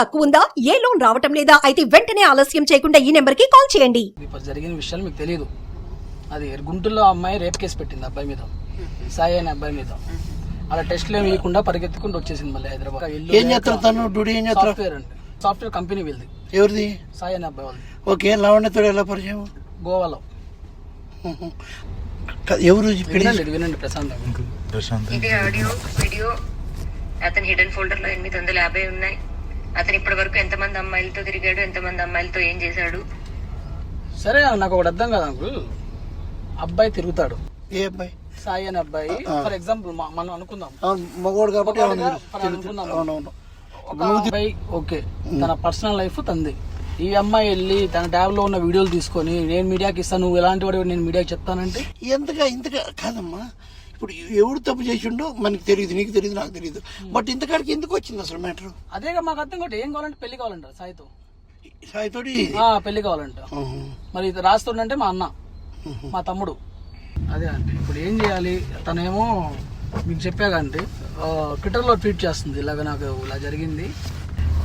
తక్కువ ఉందా ఏ లోన్ రావటం లేదా? అయితే వెంటనే ఆలస్యం చేయకుండా ఈ నెంబర్కి కాల్ చేయండి. ఇప్పుడు జరిగిన విషయాలు మీకు తెలియదు అది గుంటూరులో అమ్మాయి రేప్ కేసు పెట్టింది అబ్బాయి మీద. సాయి అనే అబ్బాయి మీద. అలా టెస్ట్లు ఏమి ఇవ్వకుండా పరిగెత్తుకుంటూ వచ్చేసింది మళ్ళీ హైదరాబాద్. ఏం చేస్తారు తను? డ్యూటీ ఏం చేస్తారు? సాఫ్ట్వేర్ అండి. సాఫ్ట్వేర్ కంపెనీ వీళ్ళది. ఎవరిది? సాయి అనే అబ్బాయి వాళ్ళది. ఓకే లావణ్యతో ఎలా పరిచయం? గోవాలో. ఎవరు వినండి వినండి ప్రశాంత్ ప్రశాంత్ ఇది ఆడియో వీడియో. అతని హిడెన్ ఫోల్డర్లో ఎనిమిది వందల యాభై ఉన్నాయి. అతను ఇప్పటి వరకు ఎంతమంది అమ్మాయిలతో తిరిగాడు ఎంతమంది అమ్మాయిలతో ఏం చేశాడు? సరే నాకు ఒకటి అర్థం కాదు అంకుల్. అబ్బాయి తిరుగుతాడు. ఏ అబ్బాయి? సాయి అనే అబ్బాయి. ఫర్ ఎగ్జాంపుల్ మనం అనుకుందాం. మగవాడు కాబట్టి అనుకుందాం. ఒక అబ్బాయి ఓకే తన పర్సనల్ లైఫ్ తంది. ఈ అమ్మాయి వెళ్ళి తన ట్యాబ్లో ఉన్న వీడియోలు తీసుకొని నేను మీడియాకి ఇస్తాను నువ్వు ఎలాంటి వాడు నేను మీడియాకి చెప్తానంటే? ఎంతగా ఇంతగా కాదమ్మా. ఇప్పుడు ఎవడు తప్పు చేసిండో మనకి తెలియదు నీకు తెలియదు నాకు తెలియదు బట్ ఇంతకాడికి ఎందుకు వచ్చింది అసలు మ్యాటర్ అదేగా మాకు అర్థం కూడా ఏం కావాలంటే పెళ్ళి కావాలంటారు సాయితో. సాయితోటి ఆ, పెళ్ళి కావాలంట. మరి ఇది రాస్తుండంటే మా అన్న మా తమ్ముడు. అదే అంటే ఇప్పుడు ఏం చేయాలి? తనేమో మీకు చెప్పాకంటే ట్విట్టర్లో ట్వీట్ చేస్తుంది. ఇలాగ నాకు ఇలా జరిగింది.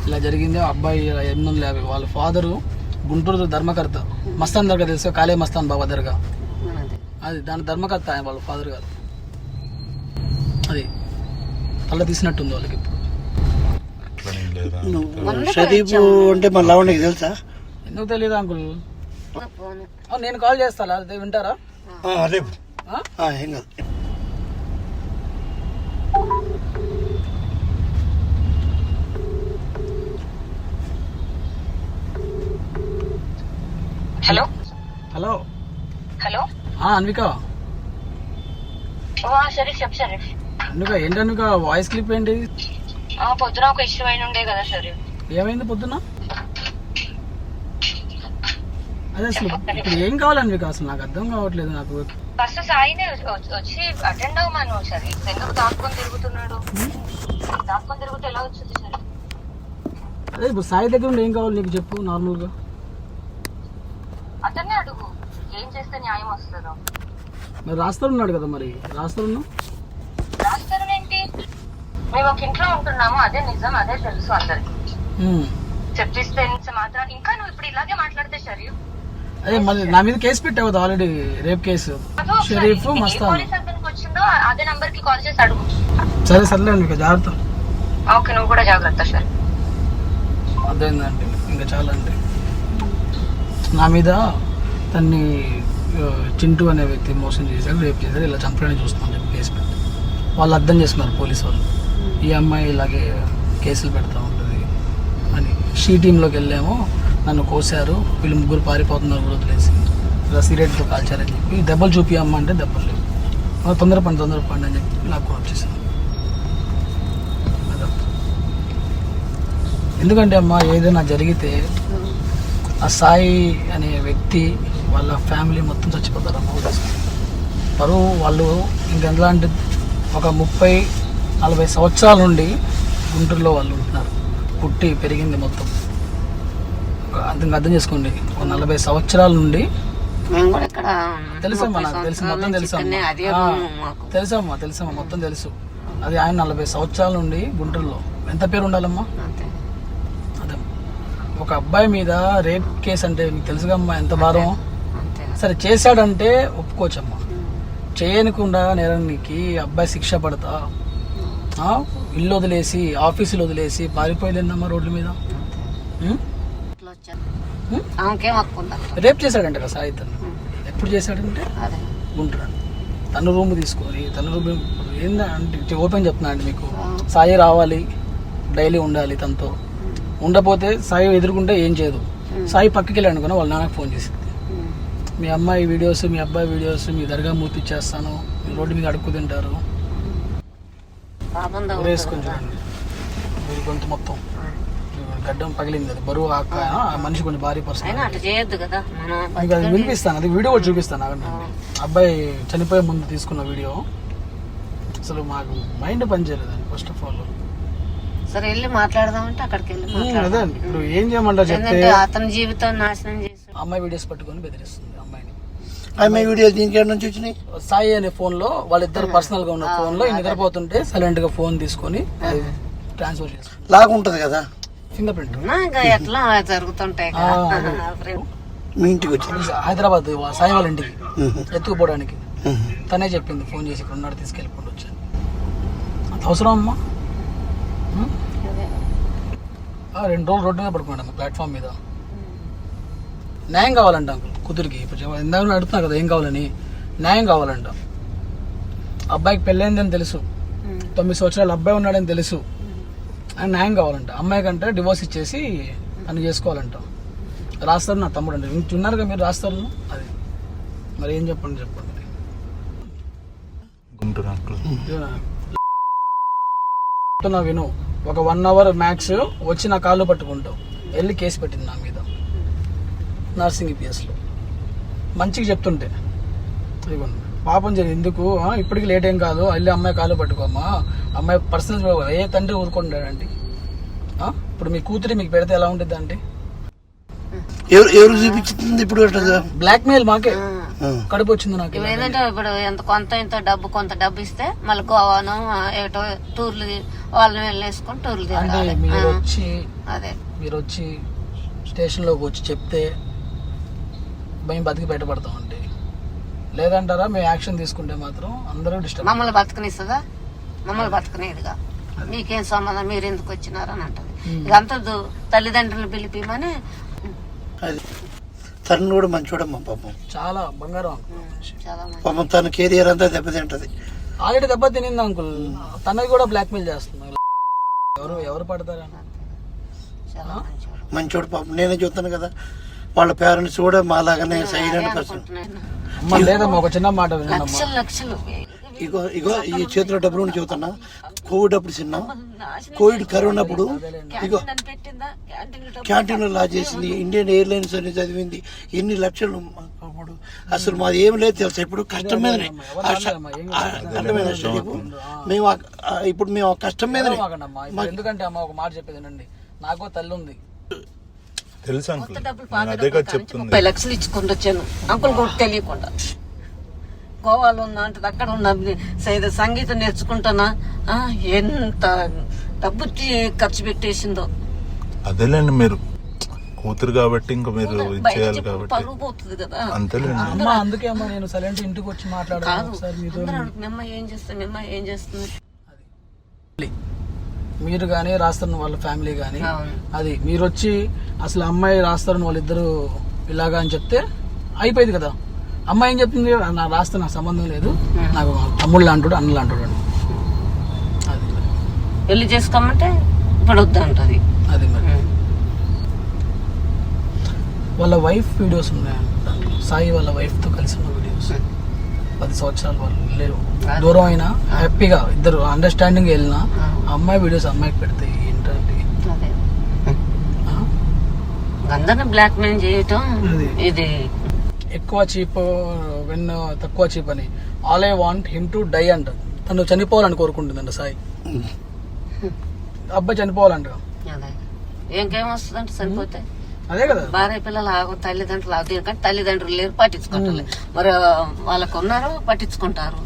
ఇలా జరిగింది. అబ్బాయి ఇలా ఎనిమిది వందల యాభై వాళ్ళ ఫాదరు గుంటూరు ధర్మకర్త. మస్తాన్ దర్గా తెలుసు? కాళే మస్తాన్ బాబా దర్గా అది దాని ధర్మకర్త ఆయన వాళ్ళ ఫాదర్ గారు. అది తల తీసినట్టుంది వాళ్ళకి ఇప్పుడు. షరీఫ్ అంటే మన లావణ్యకి తెలుసా? ఎందుకు తెలియదు అంకుల్? ఆ, నేను కాల్ చేస్తా అదే వింటారా? ఆ, రేపు ఆ? ఆ, ఏం కాదు. హలో? హలో. హలో? ఆ, అన్విక. షరీఫ్ షరీఫ్ అన్విక ఏంటి అన్విక వాయిస్ క్లిప్ ఏంటి? ఆ, పొద్దున ఒక ఇష్యూ అయిన ఉండే కదా షరీఫ్ ఏమైంది పొద్దున్న అదే అసలు ఇప్పుడు ఏం కావాలి అన్విక అసలు నాకు అర్థం కావట్లేదు నాకు. ఫస్ట్ సాయిని వచ్చి- అటెండ్ అవ్వమను షరీఫ్ ఎందుకు దాక్కొని తిరుగుతున్నాడు? దాక్కొని తిరుగుతూ ఎలా వచ్చింది షరీఫ్ అదే ఇప్పుడు సాయి దగ్గర ఉండి ఏం కావాలి నీకు చెప్పు నార్మల్గా. అతన్నే అడుగు. ఏం చేస్తే న్యాయం వస్తుందో. మరి రాస్తారు ఉన్నాడు కదా మరి. రాస్తారు రాస్తారు ఏంటి? మేము ఒక ఇంట్లో ఉంటున్నాము అదే నిజం అదే తెలుసు అందరికి. చెప్పిస్తే మాత్రం ఇంకా నువ్వు ఇప్పుడు ఇలాగే మాట్లాడితే షరీఫ్? అదే మరి నా మీద కేసు పెట్టావు ఆల్రెడీ రేప్ కేసు. షరీఫ్ వచ్చిందో అదే నంబర్కి కాల్ చేసి అడుగు. సరే సర్లే అన్విక జాగ్రత్త. ఓకే నువ్వు కూడా జాగ్రత్త షరీఫ్. అర్థమైందండి ఇంకా చాలా అండి నా మీద తన్ని చింటూ అనే వ్యక్తి మోసం చేశాడు రేపు చేశాడు ఇలా చంపడానికి చూస్తున్నాను చెప్పి కేసు వాళ్ళు అర్థం చేసుకున్నారు పోలీస్ వాళ్ళు. ఈ అమ్మాయి ఇలాగే కేసులు పెడతా ఉంటుంది అని. షీ టీంలోకి వెళ్ళాము నన్ను కోసారు వీళ్ళు ముగ్గురు పారిపోతున్నారు కూడా వదిలేసి. ఇలా సిగరెట్తో కాల్చారని చెప్పి దెబ్బలు చూపి అమ్మ అంటే దెబ్బలు లేవు. ఆ, తొందర పని తొందర అని చెప్పి నాకు వచ్చేసాను ఎందుకంటే అమ్మా ఏదైనా జరిగితే ఆ సాయి అనే వ్యక్తి వాళ్ళ ఫ్యామిలీ మొత్తం చచ్చిపోతారు అమ్మ పరువు వాళ్ళు ఇంకెంతలా అంటే ఒక ముప్పై నలభై సంవత్సరాల నుండి గుంటూరులో వాళ్ళు ఉంటున్నారు. పుట్టి పెరిగింది మొత్తం. ఒక అర్థం అర్థం చేసుకోండి. ఒక నలభై సంవత్సరాల నుండి తెలుసమ్మా నాకు తెలుసు మొత్తం తెలుసమ్మా. తెలుసమ్మా తెలుసమ్మా మొత్తం తెలుసు. అది ఆయన నలభై సంవత్సరాల నుండి గుంటూరులో. ఎంత పేరు ఉండాలమ్మా? అదే. ఒక అబ్బాయి మీద రేప్ కేసు అంటే మీకు తెలుసుగమ్మా ఎంత భారం? సరే చేశాడంటే ఒప్పుకోవచ్చమ్మా. చేయనకుండా నేరానికి అబ్బాయి శిక్ష పడతా? ఇల్లు వదిలేసి ఆఫీసులు వదిలేసి పారిపోయలేదమ్మా రోడ్ల మీద? రేప్ చేశాడంట కదా సాయితన్. ఎప్పుడు చేశాడంటే? గుంటున్నాడు తన రూమ్ తీసుకొని తన రూమ్ ఏందా అంటే ఓపెన్ చెప్తున్నా అండి మీకు. సాయి రావాలి డైలీ ఉండాలి తనతో. ఉండపోతే సాయి ఎదుర్కొంటే ఏం చేయదు. సాయి పక్కకి వెళ్ళి అనుకున్నా వాళ్ళ నాన్నకు ఫోన్ చేసింది. మీ అమ్మాయి వీడియోస్ మీ అబ్బాయి వీడియోస్ మీ దర్గా మూర్తి ఇచ్చేస్తాను మీ రోడ్డు మీద అడుక్కు తింటారు వేసుకొని చూడండి గొంతు మొత్తం. గడ్డం పగిలింది అది. బరువు ఆక ఆ మనిషి కొంచెం భారీ పర్సన్ వినిపిస్తాను. అది వీడియో కూడా చూపిస్తాను. అబ్బాయి చనిపోయే ముందు తీసుకున్న వీడియో. అసలు మాకు మైండ్ పనిచేయలేదండి ఫస్ట్ ఆఫ్ ఆల్ సరే వెళ్ళి మాట్లాడదామంటే అక్కడికి వెళ్ళి అదే ఇప్పుడు ఏం చేయమంటారు చెప్తే అతని జీవితం నాశనం అమ్మాయి వీడియోస్ పట్టుకొని బెదిరిస్తుంది అమ్మాయిని. ఆమె వీడియో దీనికి ఎక్కడి నుంచి వచ్చినాయి? సాయి అనే ఫోన్లో వాళ్ళిద్దరు పర్సనల్గా ఉన్న ఫోన్లో ఈ నిద్రపోతుంటే సైలెంట్గా ఫోన్ తీసుకొని ట్రాన్స్ఫర్ చేసుకుంది లాగా ఉంటుంది కదా? ఫింగర్ ప్రింట్ ఎట్లా జరుగుతుంటాయి మీ ఇంటికి వచ్చి హైదరాబాద్ వా- సాయి వాళ్ళ ఇంటికి ఎత్తుకుపోవడానికి. తనే చెప్పింది ఫోన్ చేసి ఇక్కడ ఉన్నాడు తీసుకెళ్ళిపోండి వచ్చాను. అంత అవసరం అమ్మా? రెండు రోజులు రోడ్డు మీద పడుకున్నాడు ప్లాట్ఫామ్ మీద. న్యాయం కావాలంట అంకుల్ కూతురికి. ఇప్పుడు ఇందాక అడుగుతున్నా కదా ఏం కావాలని. న్యాయం కావాలంట. అబ్బాయికి పెళ్ళైందని తెలుసు. తొమ్మిది సంవత్సరాలు అబ్బాయి ఉన్నాడని తెలుసు. ఆయన న్యాయం కావాలంట. అమ్మాయి కంటే డివోర్స్ ఇచ్చేసి తను చేసుకోవాలంట. రాస్తారు నా తమ్ముడు అంటే. ఇంక ఉన్నారుగా మీరు రాస్తారు? అది. మరి ఏం చెప్పండి చెప్పండి. గుంటూరు విను. ఒక వన్ అవర్ మ్యాక్స్ వచ్చి నా కాళ్ళు పట్టుకుంటావు. వెళ్ళి కేసు పెట్టింది నా మీద. నర్సింగ్ ఈపీఎస్లో మంచిగా చెప్తుంటే. ఇదిగోండి పాపం జరిగింది ఎందుకు? ఇప్పటికి లేట్ ఏం కాదు. వెళ్ళి అమ్మాయి కాళ్ళు పట్టుకోమ్మా. అమ్మాయి పర్సనల్ ఏ తండ్రి ఊరుకుంటాడండి? ఇప్పుడు మీ కూతురి మీకు పెడితే ఎలా ఉంటుంది అంటే ఎవరు చూపించింది ఇప్పుడు బ్లాక్ మెయిల్ మాకే. కడుపు వచ్చింది నాకు. ఏంటంటే ఇప్పుడు ఎంత కొంత ఇంత డబ్బు కొంత డబ్బు ఇస్తే మళ్ళీ గోవాను ఏటో టూర్లు వాళ్ళని వెళ్ళేసుకొని టూర్లు తిరగాలి. మీరు వచ్చి అదే. మీరు వచ్చి స్టేషన్లోకి వచ్చి చెప్తే మేము బతికి బయటపడతామండి. లేదంటారా మేము యాక్షన్ తీసుకుంటే మాత్రం అందరూ డిస్టర్బ్ మమ్మల్ని బతకనిస్తుందా? మమ్మల్ని బతకనేదిగా. మీకేం సంబంధం? మీరు ఎందుకు వచ్చినారని అంటది. ఇదంతా తల్లిదండ్రులు పిలిపిమని అది. తను కూడా మంచోడమ్మా పాపం. చాలా బంగారం పాపం తన కెరియర్ అంతా దెబ్బతింటది. ఆల్రెడీ దెబ్బ తినింది అంకుల్. తనది కూడా బ్లాక్మెయిల్ చేస్తుంది. ఎవరు ఎవరు పడతారా చాలా మంచివాడు మంచోడు పాపం. నేనే చూస్తాను కదా. వాళ్ళ పేరెంట్స్ కూడా మాలాగానే సైలెంట్ పర్సన్ అనుకుంటున్నాను. అమ్మ లేదమ్మా ఒక చిన్న మాట వినమ్మా లక్షలు లక్షలు. ఇగో ఇగో ఈ చేతిలో డబ్బులు ఉండి చెబుతున్నా కోవిడ్ అప్పుడు చిన్న. కోవిడ్ కరోనా అప్పుడు ఇగో నన్ను పెట్టిందా క్యాంటీన్ డబ్బు క్యాంటీన్ లా చేసింది. ఇండియన్ ఎయిర్లైన్స్ అని చదివింది. ఎన్ని లక్షలు అప్పుడు. అసలు మాది ఏం లేదు తెలుసా? ఇప్పుడు కష్టం మీదనే. నీకు? మేము ఇప్పుడు మేము కష్టం మీదనే. ఎందుకంటే అమ్మ ఒక మాట చెప్పేది నాకు తల్లి ఉంది. తెలుసు అంకుల్. అదే కదా చెప్తుంది. ముప్పై లక్షలు ఇచ్చుకుంటూ వచ్చాను. అంకుల్ కూడా తెలియకుండా. గోవాలో ఉన్నా అంటే అక్కడ ఉన్న సైద సంగీతం నేర్చుకుంటానా? ఆ, ఎంత డబ్బు ఖర్చు పెట్టేసిందో. అదేలేండి మీరు. కూతురు కాబట్టి ఇంకా మీరు బయట చెప్పు కాబట్టి. పరువు పోతుంది కదా. అంతేలేండి. అమ్మ అందుకే అమ్మ నేను సైలెంట్ ఇంటికి వచ్చి మాట్లాడాను కాదు. ఒకసారి మీతో. అందరూ అడుగు, మీ అమ్మాయి ఏం చేస్తుంది మీ అమ్మాయి ఏం చేస్తుంది? మీరు కానీ రాస్తున్న వాళ్ళ ఫ్యామిలీ కానీ. అది మీరు వచ్చి అసలు అమ్మాయి రాస్తారని వాళ్ళిద్దరు ఇలాగా అని చెప్తే అయిపోయింది కదా. అమ్మాయి ఏం చెప్తుంది? నా రాస్తే నాకు సంబంధం లేదు. నాకు తమ్ముడు లాంటాడు అన్న లాంటాడు అని అది పెళ్ళి చేసుకోమంటే ఇప్పుడు వద్దు అంటది. అది మరి. వాళ్ళ వైఫ్ వీడియోస్ ఉన్నాయండి దాంట్లో సాయి వాళ్ళ wife తో కలిసి ఉన్న వీడియోస్ పది సంవత్సరాలు వాళ్ళు లేరు. దూరం అయినా హ్యాపీగా ఇద్దరు అండర్స్టాండింగ్ వెళ్ళినా అమ్మాయి వీడియోస్ అమ్మాయికి పెడితే ఏంటండి అదే. ఆ? అందరిని బ్లాక్ మెయిల్ చేయటం. ఇది. ఎక్కువ చీప్ వెన్ తక్కువ చీప్ అని. All I want him to die అంట. తను చనిపోవాలని కోరుకుంటుందంట సాయి. అబ్బాయి చనిపోవాలంట. అదే. ఇంకేం వస్తుందంటే? సరిపోతే? అదే కదా. భార్య పిల్లలు ఆగు తల్లిదండ్రులు ఆగు. కానీ తల్లిదండ్రులు లేరు పట్టించుకుంటారు. మరి వాళ్ళకు ఉన్నారు పట్టించుకుంటారు.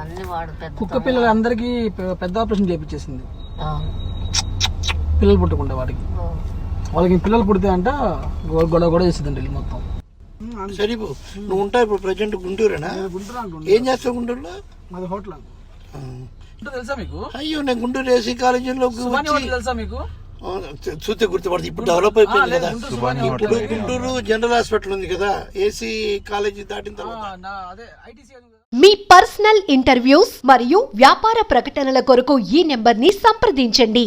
అన్ని వాడు పెద్ద కుక్క పిల్లలు అందరికీ పెద్ద ఆపరేషన్ చేపించేసింది. పిల్లలు పుట్టకుండా వాడికి. వాళ్ళకి పిల్లలు పుడితే అంట గొ- గొడవ గొడవ చేసిందండి వీళ్ళు మొత్తం. సరే ఇప్పుడు నువ్వు ఉంటావు ఇప్పుడు ప్రజెంట్ గుంటూరేనా? ఏం చేస్తావు గుంటూరులో? మాది హోటల్. తెలుసా మీకు? అయ్యో నేను గుంటూరు ఏసీ కాలేజీలో తెలుసా మీకు? చూస్తే గుర్తుపడుతుంది ఇప్పుడు డెవలప్ అయిపోయింది కదా. ఇప్పుడు. గుంటూరు జనరల్ హాస్పిటల్ ఉంది కదా ఏసీ కాలేజీ దాటిన తర్వాత. నా అదే ఐటీసీ మీ పర్సనల్ ఇంటర్వ్యూస్ మరియు వ్యాపార ప్రకటనల కొరకు ఈ నెంబర్ని సంప్రదించండి.